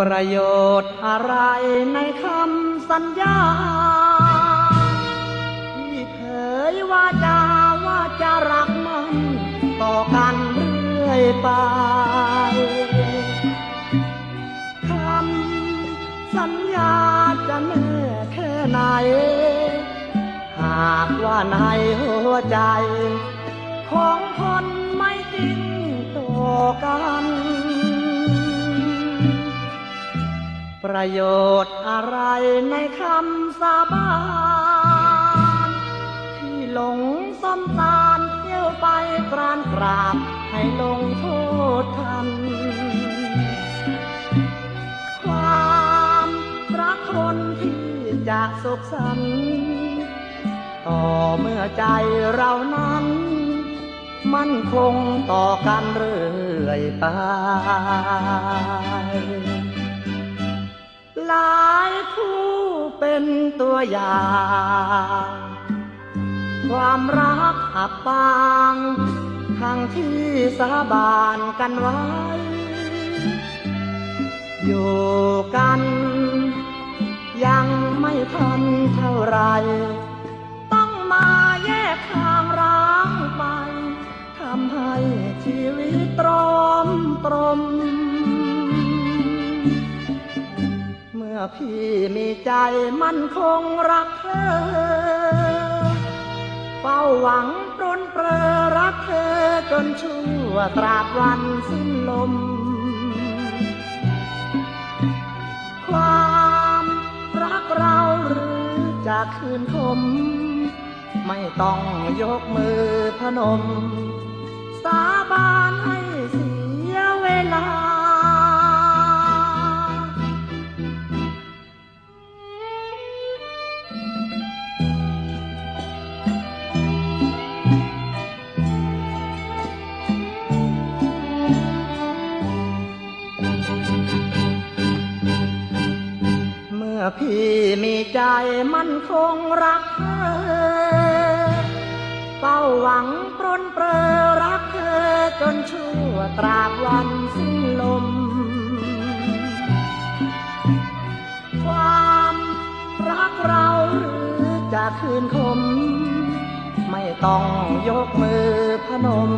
ประโยชน์อะไรในคำสัญญา ที่เผยว่าจะว่าจะรักมัน ต่อกันเรื่อยไปคำสัญญาจะแน่แค่ไหน หากว่าในหัวใจ ของคนไม่จริงต่อกัน ประโยชน์อะไรในคำสาบานที่หลงส้มตาลเที่ยวไปกรานกราบให้ลงโทษทัน ความรักคนที่จะสุขสันต์ต่อเมื่อใจเรานั้น มั่นคงต่อกันเรื่อยไป หลายคู่เป็นตัวอย่าง ความรักอับปางทั้งที่สาบานกันไว้ อยู่กัน ยังไม่ทันเท่าไร ต้องมาแยกทางร้างไปทำให้ชีวิตตรมตรม อพี่มีใจมั่นคงรักเธอ เฝ้าหวังปรนเปรอรักเธอจนชั่วตราบวันสิ้นลม ความรักเราหรือจะคืนคม ไม่ต้องยกมือพนม อพี่มีใจมันคงรักเธอเฝ้าหวังปรนเปรอรักเธอจนชั่วตราบวันสิ้นลม ความรักเราหรือจะคืนคม ไม่ต้องยกมือพนม